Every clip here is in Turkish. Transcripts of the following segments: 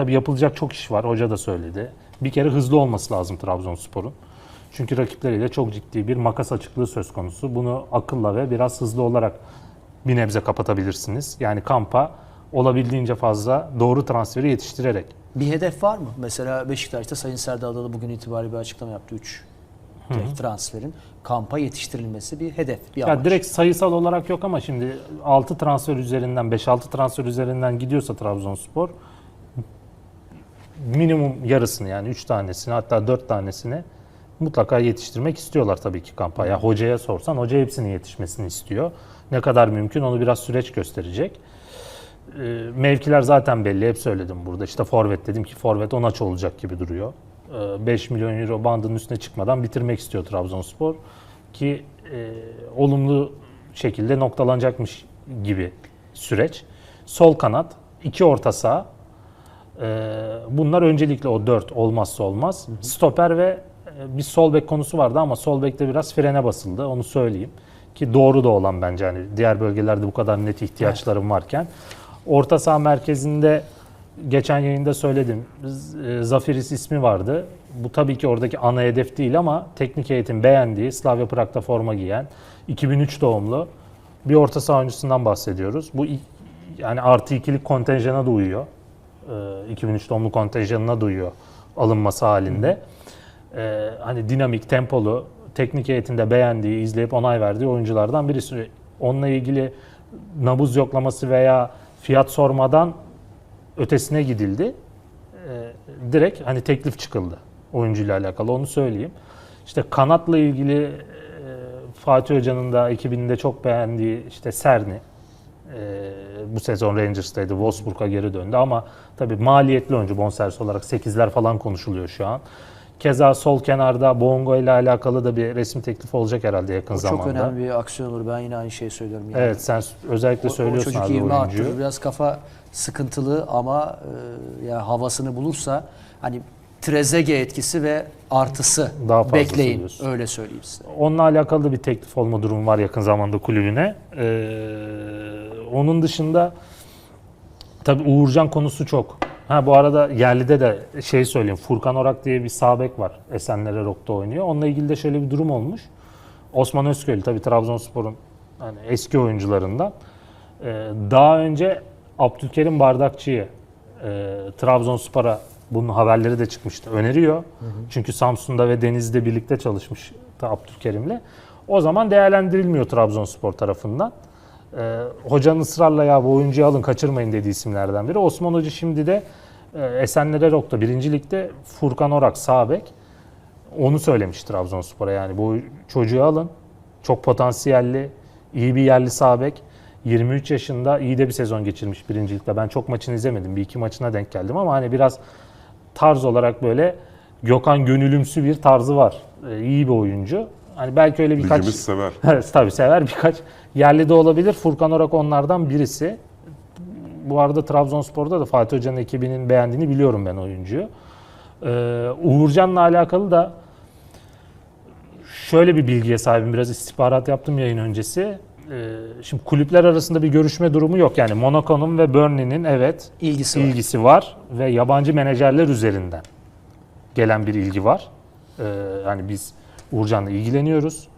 tabii yapılacak çok iş var. Hoca da söyledi. Bir kere hızlı olması lazım Trabzonspor'un. Çünkü rakipleriyle çok ciddi bir makas açıklığı söz konusu. Bunu akılla ve biraz hızlı olarak bir nebze kapatabilirsiniz. Yani kampa olabildiğince fazla doğru transferi yetiştirerek. Bir hedef var mı? Mesela Beşiktaş'ta Sayın Serdar Adalı bugün itibariyle bir açıklama yaptı. 3 direkt transferin kampa yetiştirilmesi bir hedef, bir Ya amaç. direkt sayısal olarak yok ama şimdi 6 transfer üzerinden 5-6 transfer üzerinden gidiyorsa Trabzonspor minimum yarısını yani 3 tanesini hatta 4 tanesini mutlaka yetiştirmek istiyorlar tabii ki kampa. Ya hocaya sorsan hoca hepsinin yetişmesini istiyor. Ne kadar mümkün onu biraz süreç gösterecek. Ee, mevkiler zaten belli. Hep söyledim burada. İşte forvet dedim ki forvet onaç olacak gibi duruyor. Ee, 5 milyon euro bandının üstüne çıkmadan bitirmek istiyor Trabzonspor. Ki e, olumlu şekilde noktalanacakmış gibi süreç. Sol kanat, iki orta saha. Ee, bunlar öncelikle o 4 olmazsa olmaz. Stoper ve e, bir sol bek konusu vardı ama sol bekte biraz frene basıldı. Onu söyleyeyim. Ki doğru da olan bence hani diğer bölgelerde bu kadar net ihtiyaçlarım varken. Orta saha merkezinde geçen yayında söyledim. E, Zafiris ismi vardı. Bu tabii ki oradaki ana hedef değil ama teknik heyetin beğendiği Slavia Prag'da forma giyen 2003 doğumlu bir orta saha oyuncusundan bahsediyoruz. Bu yani artı ikilik kontenjana da uyuyor. Ee, 2003 doğumlu kontenjanına da uyuyor alınması halinde. Ee, hani dinamik, tempolu, teknik heyetinde beğendiği, izleyip onay verdiği oyunculardan birisi. Onunla ilgili nabız yoklaması veya fiyat sormadan ötesine gidildi. Ee, direkt hani teklif çıkıldı oyuncuyla alakalı onu söyleyeyim. İşte kanatla ilgili e, Fatih Hoca'nın da ekibinde çok beğendiği işte Serni e, bu sezon Rangers'taydı. Wolfsburg'a geri döndü ama tabii maliyetli oyuncu bonservis olarak 8'ler falan konuşuluyor şu an. Keza sol kenarda Bongo ile alakalı da bir resim teklifi olacak herhalde yakın O zamanda. çok önemli bir aksiyon olur. Ben yine aynı şeyi söylüyorum. Yani. Evet sen özellikle O- o söylüyorsun çocuk abi ivme oyuncuyu. arttırır. Biraz kafa sıkıntılı ama e, ya havasını bulursa hani Trezege etkisi ve artısı Daha bekleyin. diyorsun. Öyle söyleyeyim size. Onunla alakalı da bir teklif olma durumu var yakın zamanda kulübüne. Ee, onun dışında tabii Uğurcan konusu çok. Ha bu arada yerlide de şey söyleyeyim. Furkan Orak diye bir sağ bek var. Esenler Erok'ta oynuyor. Onunla ilgili de şöyle bir durum olmuş. Osman Özköylü tabii Trabzonspor'un hani eski oyuncularından. Ee, daha önce Abdülkerim Bardakçı'yı e, Trabzonspor'a bunun haberleri de çıkmıştı. Öneriyor. Çünkü Samsun'da ve Denizli'de birlikte çalışmış da Abdülkerim'le. O zaman değerlendirilmiyor Trabzonspor tarafından. Ee, hocanın ısrarla ya bu oyuncuyu alın kaçırmayın dediği isimlerden biri. Osman Hoca şimdi de e, Esenler Erok'ta birinci ligde Furkan Orak sağ bek. Onu söylemiş Trabzonspor'a yani bu çocuğu alın. Çok potansiyelli, iyi bir yerli sağ bek. 23 yaşında iyi de bir sezon geçirmiş birincilikte. Ben çok maçını izlemedim. Bir iki maçına denk geldim ama hani biraz tarz olarak böyle Gökhan Gönülümsü bir tarzı var. Ee, iyi bir oyuncu. Hani belki öyle birkaç... Ligimiz sever. Evet tabii sever birkaç. Yerli de olabilir. Furkan Orak onlardan birisi. Bu arada Trabzonspor'da da Fatih Hoca'nın ekibinin beğendiğini biliyorum ben oyuncuyu. Ee, Uğurcan'la alakalı da şöyle bir bilgiye sahibim. Biraz istihbarat yaptım yayın öncesi. Ee, şimdi kulüpler arasında bir görüşme durumu yok. Yani Monaco'nun ve Burnley'nin evet İlgisi var. ilgisi var ve yabancı menajerler üzerinden gelen bir ilgi var. Ee, hani biz Uğurcan'la ilgileniyoruz.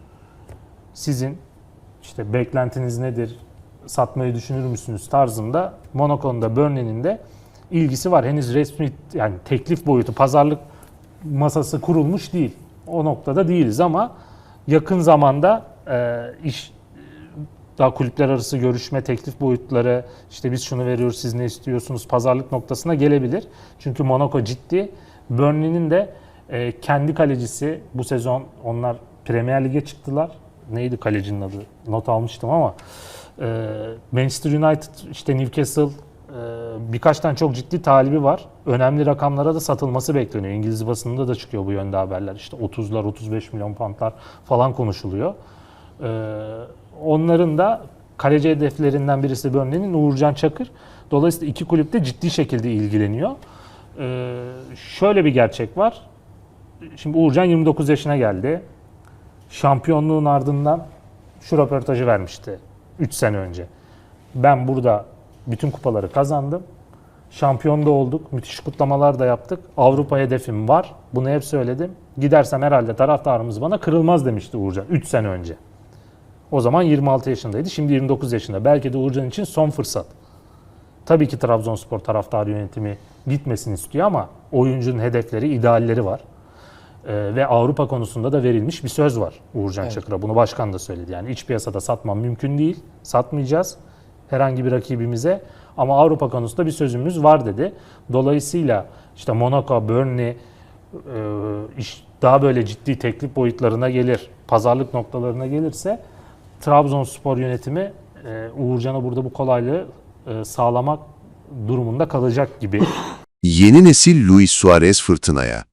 Sizin işte beklentiniz nedir? Satmayı düşünür müsünüz tarzında Monaco'nun da Burnley'nin de ilgisi var. Henüz resmi yani teklif boyutu, pazarlık masası kurulmuş değil. O noktada değiliz ama yakın zamanda e, iş daha kulüpler arası görüşme, teklif boyutları, işte biz şunu veriyoruz, siz ne istiyorsunuz, pazarlık noktasına gelebilir. Çünkü Monaco ciddi. Burnley'nin de e, kendi kalecisi bu sezon onlar Premier Lig'e çıktılar. Neydi kalecinin adı? Not almıştım ama e, Manchester United, işte Newcastle e, birkaç tane çok ciddi talibi var. Önemli rakamlara da satılması bekleniyor. İngiliz basınında da çıkıyor bu yönde haberler. İşte 30'lar, 35 milyon poundlar falan konuşuluyor. Ee, onların da kaleci hedeflerinden birisi Burnley'nin Uğurcan Çakır. Dolayısıyla iki kulüp de ciddi şekilde ilgileniyor. Ee, şöyle bir gerçek var. Şimdi Uğurcan 29 yaşına geldi. Şampiyonluğun ardından şu röportajı vermişti 3 sene önce. Ben burada bütün kupaları kazandım. Şampiyon da olduk. Müthiş kutlamalar da yaptık. Avrupa hedefim var. Bunu hep söyledim. Gidersem herhalde taraftarımız bana kırılmaz demişti Uğurcan 3 sene önce. O zaman 26 yaşındaydı. Şimdi 29 yaşında. Belki de Uğurcan için son fırsat. Tabii ki Trabzonspor taraftar yönetimi gitmesini istiyor ama oyuncunun hedefleri, idealleri var. Ee, ve Avrupa konusunda da verilmiş bir söz var Uğurcan Evet. Çakır'a. Bunu başkan da söyledi. Yani iç piyasada satmam mümkün değil. Satmayacağız herhangi bir rakibimize. Ama Avrupa konusunda bir sözümüz var dedi. Dolayısıyla işte Monaco, Burnley e, daha böyle ciddi teklif boyutlarına gelir, pazarlık noktalarına gelirse Trabzonspor yönetimi e, Uğurcan'a burada bu kolaylığı e, sağlamak durumunda kalacak gibi. Yeni nesil Luis Suarez fırtınaya.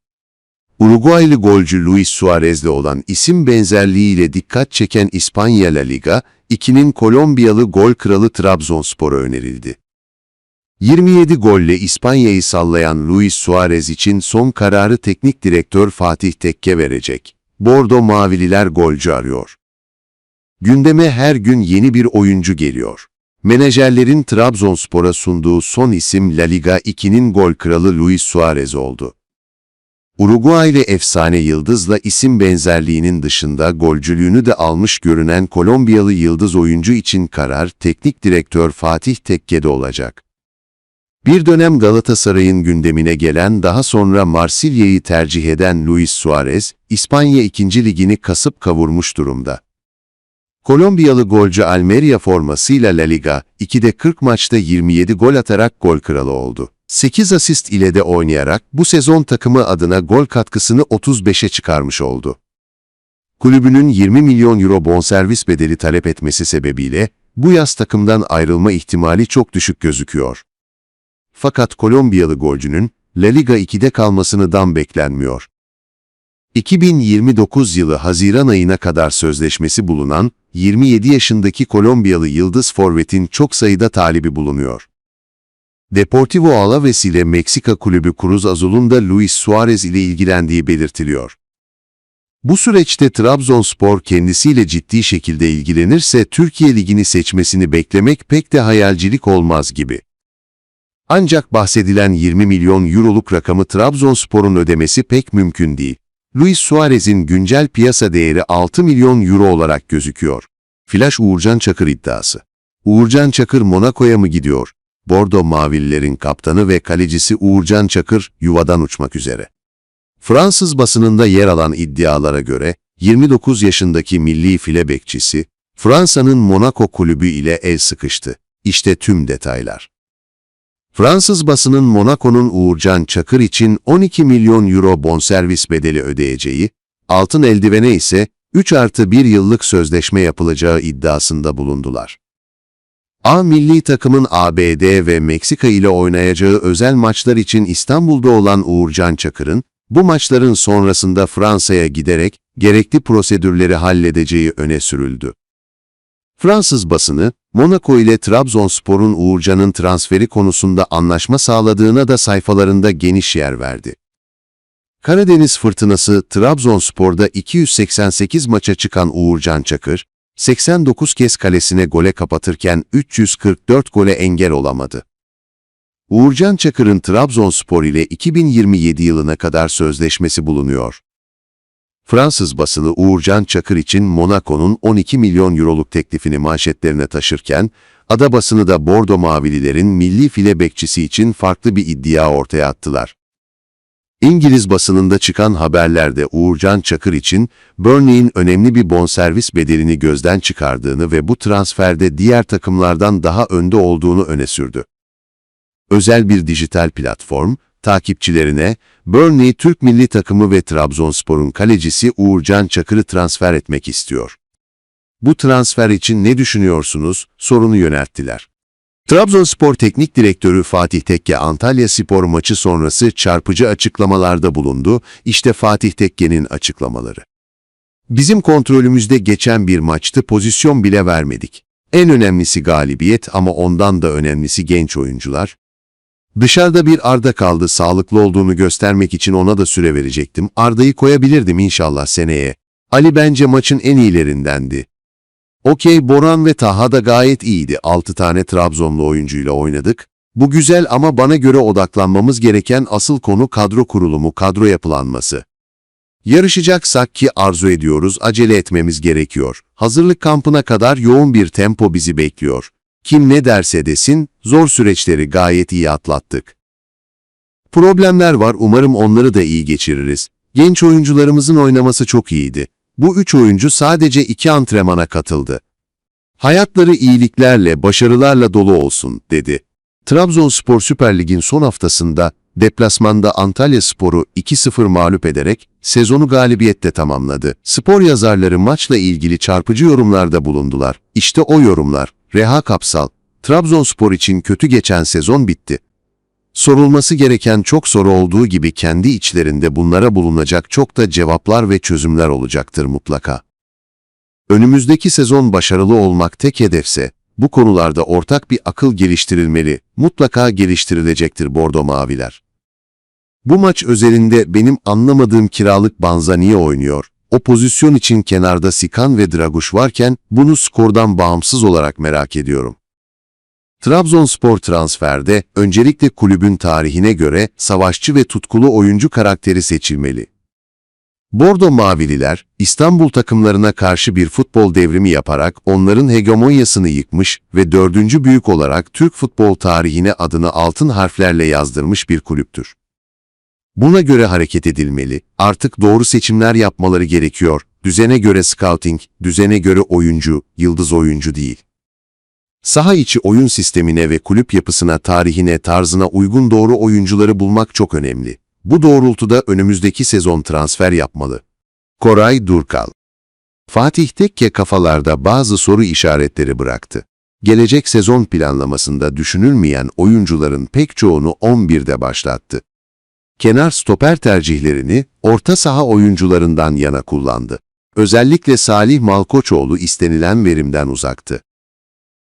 Uruguaylı golcü Luis Suarez'le olan isim benzerliğiyle dikkat çeken İspanya La Liga, 2'nin Kolombiyalı gol kralı Trabzonspor'a önerildi. 27 golle İspanya'yı sallayan Luis Suarez için son kararı teknik direktör Fatih Tekke verecek. Bordo Mavililer golcü arıyor. Gündeme her gün yeni bir oyuncu geliyor. Menajerlerin Trabzonspor'a sunduğu son isim La Liga 2'nin gol kralı Luis Suarez oldu. Uruguaylı efsane yıldızla isim benzerliğinin dışında golcülüğünü de almış görünen Kolombiyalı yıldız oyuncu için karar teknik direktör Fatih Tekke'de olacak. Bir dönem Galatasaray'ın gündemine gelen daha sonra Marsilya'yı tercih eden Luis Suarez, İspanya 2. ligini kasıp kavurmuş durumda. Kolombiyalı golcü Almeria formasıyla La Liga, 2'de 40 maçta 27 gol atarak gol kralı oldu. 8 asist ile de oynayarak bu sezon takımı adına gol katkısını 35'e çıkarmış oldu. Kulübünün 20 milyon euro bonservis bedeli talep etmesi sebebiyle bu yaz takımdan ayrılma ihtimali çok düşük gözüküyor. Fakat Kolombiyalı golcünün La Liga 2'de kalmasından beklenmiyor. 2029 yılı Haziran ayına kadar sözleşmesi bulunan 27 yaşındaki Kolombiyalı yıldız forvetin çok sayıda talibi bulunuyor. Deportivo Alaves ile Meksika kulübü Cruz Azul'un da Luis Suarez ile ilgilendiği belirtiliyor. Bu süreçte Trabzonspor kendisiyle ciddi şekilde ilgilenirse Türkiye Ligi'ni seçmesini beklemek pek de hayalcilik olmaz gibi. Ancak bahsedilen 20 milyon euroluk rakamı Trabzonspor'un ödemesi pek mümkün değil. Luis Suarez'in güncel piyasa değeri 6 milyon euro olarak gözüküyor. Flash Uğurcan Çakır iddiası. Uğurcan Çakır Monaco'ya mı gidiyor? Bordo Mavililerin kaptanı ve kalecisi Uğurcan Çakır yuvadan uçmak üzere. Fransız basınında yer alan iddialara göre 29 yaşındaki milli file bekçisi Fransa'nın Monaco kulübü ile el sıkıştı. İşte tüm detaylar. Fransız basının Monaco'nun Uğurcan Çakır için 12 milyon euro bonservis bedeli ödeyeceği, altın eldivene ise 3 artı 1 yıllık sözleşme yapılacağı iddiasında bulundular. A milli takımın ABD ve Meksika ile oynayacağı özel maçlar için İstanbul'da olan Uğurcan Çakır'ın, bu maçların sonrasında Fransa'ya giderek gerekli prosedürleri halledeceği öne sürüldü. Fransız basını, Monaco ile Trabzonspor'un Uğurcan'ın transferi konusunda anlaşma sağladığına da sayfalarında geniş yer verdi. Karadeniz Fırtınası Trabzonspor'da 288 maça çıkan Uğurcan Çakır, 89 kez kalesine gole kapatırken 344 gole engel olamadı. Uğurcan Çakır'ın Trabzonspor ile 2027 yılına kadar sözleşmesi bulunuyor. Fransız basını Uğurcan Çakır için Monaco'nun 12 milyon euroluk teklifini manşetlerine taşırken, ada basını da Bordo Mavililerin milli file bekçisi için farklı bir iddia ortaya attılar. İngiliz basınında çıkan haberlerde Uğurcan Çakır için Burnley'in önemli bir bonservis bedelini gözden çıkardığını ve bu transferde diğer takımlardan daha önde olduğunu öne sürdü. Özel bir dijital platform, takipçilerine Burnley Türk milli takımı ve Trabzonspor'un kalecisi Uğurcan Çakır'ı transfer etmek istiyor. Bu transfer için ne düşünüyorsunuz sorunu yönelttiler. Trabzonspor Teknik Direktörü Fatih Tekke Antalya Spor maçı sonrası çarpıcı açıklamalarda bulundu. İşte Fatih Tekke'nin açıklamaları. Bizim kontrolümüzde geçen bir maçtı pozisyon bile vermedik. En önemlisi galibiyet ama ondan da önemlisi genç oyuncular. Dışarıda bir Arda kaldı sağlıklı olduğunu göstermek için ona da süre verecektim. Arda'yı koyabilirdim inşallah seneye. Ali bence maçın en iyilerindendi. Okey Boran ve Taha da gayet iyiydi. 6 tane Trabzonlu oyuncuyla oynadık. Bu güzel ama bana göre odaklanmamız gereken asıl konu kadro kurulumu, kadro yapılanması. Yarışacaksak ki arzu ediyoruz, acele etmemiz gerekiyor. Hazırlık kampına kadar yoğun bir tempo bizi bekliyor. Kim ne derse desin, zor süreçleri gayet iyi atlattık. Problemler var, umarım onları da iyi geçiririz. Genç oyuncularımızın oynaması çok iyiydi. Bu üç oyuncu sadece iki antrenmana katıldı. Hayatları iyiliklerle, başarılarla dolu olsun, dedi. Trabzonspor Süper Lig'in son haftasında deplasmanda Antalya Spor'u 2-0 mağlup ederek sezonu galibiyette tamamladı. Spor yazarları maçla ilgili çarpıcı yorumlarda bulundular. İşte o yorumlar. Reha Kapsal, Trabzonspor için kötü geçen sezon bitti. Sorulması gereken çok soru olduğu gibi kendi içlerinde bunlara bulunacak çok da cevaplar ve çözümler olacaktır mutlaka. Önümüzdeki sezon başarılı olmak tek hedefse, bu konularda ortak bir akıl geliştirilmeli, mutlaka geliştirilecektir Bordo Maviler. Bu maç özelinde benim anlamadığım kiralık Banza niye oynuyor? O pozisyon için kenarda Sikan ve Draguş varken bunu skordan bağımsız olarak merak ediyorum. Trabzonspor transferde öncelikle kulübün tarihine göre savaşçı ve tutkulu oyuncu karakteri seçilmeli. Bordo Mavililer, İstanbul takımlarına karşı bir futbol devrimi yaparak onların hegemonyasını yıkmış ve dördüncü büyük olarak Türk futbol tarihine adını altın harflerle yazdırmış bir kulüptür. Buna göre hareket edilmeli, artık doğru seçimler yapmaları gerekiyor, düzene göre scouting, düzene göre oyuncu, yıldız oyuncu değil. Saha içi oyun sistemine ve kulüp yapısına, tarihine, tarzına uygun doğru oyuncuları bulmak çok önemli. Bu doğrultuda önümüzdeki sezon transfer yapmalı. Koray Durkal Fatih Tekke kafalarda bazı soru işaretleri bıraktı. Gelecek sezon planlamasında düşünülmeyen oyuncuların pek çoğunu 11'de başlattı. Kenar stoper tercihlerini orta saha oyuncularından yana kullandı. Özellikle Salih Malkoçoğlu istenilen verimden uzaktı.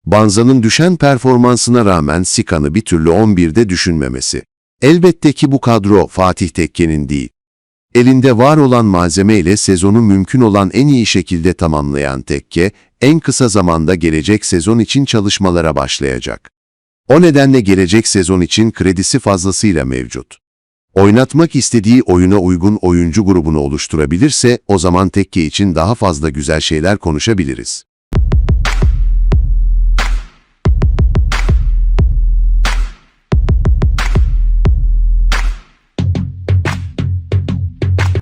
Banza'nın düşen performansına rağmen Sikan'ı bir türlü 11'de düşünmemesi. Elbette ki bu kadro Fatih Tekke'nin değil. Elinde var olan malzemeyle sezonu mümkün olan en iyi şekilde tamamlayan Tekke, en kısa zamanda gelecek sezon için çalışmalara başlayacak. O nedenle gelecek sezon için kredisi fazlasıyla mevcut. Oynatmak istediği oyuna uygun oyuncu grubunu oluşturabilirse o zaman Tekke için daha fazla güzel şeyler konuşabiliriz.